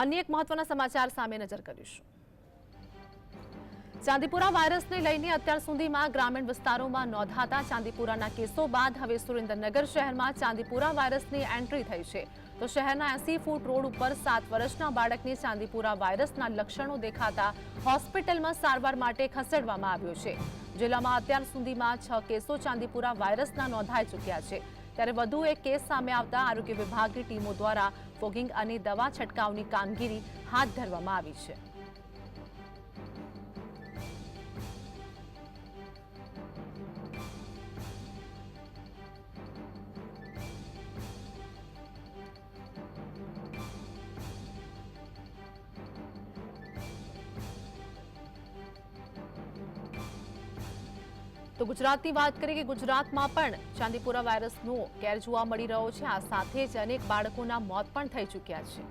અન્ય એક મહત્વના સમાચાર સામે નજર કરીશું. ચાંદીપુરા વાયરસને લઈને અત્યાર સુધીમાં ગ્રામીણ વિસ્તારોમાં નોંધાતા ચાંદીપુરાના કેસો બાદ હવે સુરેન્દ્રનગર શહેરમાં ચાંદીપુરા વાયરસની એન્ટ્રી થઈ છે. તો શહેરના એસી ફૂટ રોડ ઉપર સાત વર્ષના બાળકને ચાંદીપુરા વાયરસના લક્ષણો દેખાતા હોસ્પિટલમાં સારવાર માટે ખસેડવામાં આવ્યો છે. જિલ્લામાં અત્યાર સુધીમાં છ કેસો ચાંદીપુરા વાયરસના નોંધાઈ ચૂક્યા છે. ત્યારે વધુ એક કેસ સામે આવતા આરોગ્ય વિભાગની ટીમો દ્વારા ફોગિંગ અને દવા છંટકાવની કામગીરી હાથ ધરવામાં આવી છે. તો ગુજરાતની વાત કરીએ કે ગુજરાતમાં પણ ચાંદીપુરા વાયરસનો કેર જોવા મળી રહ્યો છે. આ સાથે જ અનેક બાળકોના મોત પણ થઈ ચૂક્યા છે.